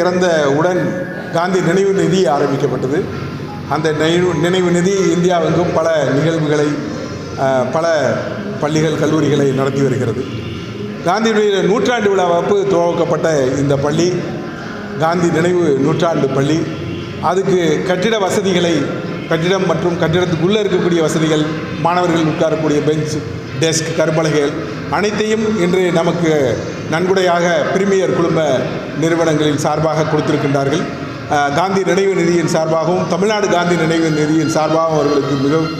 இறந்த உடன் காந்தி நினைவு நிதி ஆரம்பிக்கப்பட்டது. அந்த நினைவு நினைவு நிதி இந்தியாவெங்கும் பல நிகழ்வுகளை பல பள்ளிகள் கல்லூரிகளை நடத்தி வருகிறது. காந்தியுடைய நூற்றாண்டு விழாவப்பு துவக்கப்பட்ட இந்த பள்ளி காந்தி நினைவு நூற்றாண்டு பள்ளி. அதுக்கு கட்டிட வசதிகளை கட்டிடம் மற்றும் கட்டிடத்துக்குள்ளே இருக்கக்கூடிய வசதிகள் மாணவர்கள் உட்காரக்கூடிய பெஞ்ச் டெஸ்க் கரும்பலகைகள் அனைத்தையும் இன்று நமக்கு நன்கொடையாக பிரிமியர் குழும நிறுவனங்களின் சார்பாக கொடுத்திருக்கின்றார்கள். காந்தி நினைவு நிதியின் சார்பாகவும் தமிழ்நாடு காந்தி நினைவு நிதியின் சார்பாகவும் அவர்களுக்கு மிகவும்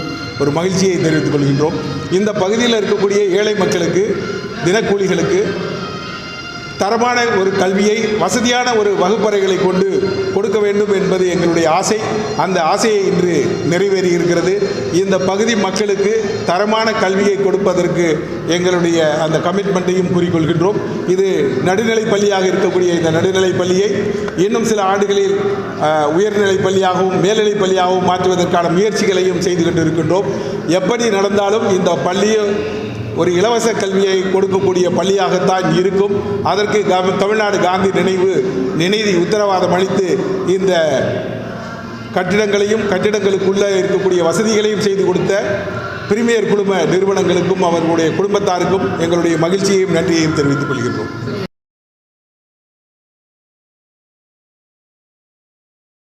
ஒரு மகிழ்ச்சியை தெரிவித்துக் கொள்கின்றோம். இந்த பகுதியில் இருக்கக்கூடிய ஏழை மக்களுக்கு தினக்கூலிகளுக்கு தரமான ஒரு கல்வியை வசதியான ஒரு வகுப்பறைகளை கொண்டு கொடுக்க வேண்டும் என்பது எங்களுடைய ஆசை. அந்த ஆசையை இன்று நிறைவேறி இருக்கிறது. இந்த பகுதி மக்களுக்கு தரமான கல்வியை கொடுப்பதற்கு எங்களுடைய அந்த கமிட்மெண்ட்டையும் கூறிக்கொள்கின்றோம். இது நடுநிலை பள்ளியாக இருக்கக்கூடிய இந்த நடுநிலை பள்ளியை இன்னும் சில ஆண்டுகளில் உயர்நிலை பள்ளியாகவும் மேல்நிலை பள்ளியாகவும் மாற்றுவதற்கான முயற்சிகளையும் செய்து கொண்டிருக்கின்றோம். எப்படி நடந்தாலும் இந்த பள்ளியை ஒரு இலவச கல்வியை கொடுக்கக்கூடிய பள்ளியாகத்தான் இருக்கும். அதற்கு தமிழ்நாடு காந்தி நினைவு நினைவு உத்தரவாதம் அளித்து இந்த கட்டிடங்களையும் கட்டிடங்களுக்குள்ளே இருக்கக்கூடிய வசதிகளையும் செய்து கொடுத்த பிரிமியர் குழும நிறுவனங்களுக்கும் அவர்களுடைய குடும்பத்தாருக்கும் எங்களுடைய மகிழ்ச்சியையும் நன்றியையும் தெரிவித்துக் கொள்கின்றோம்.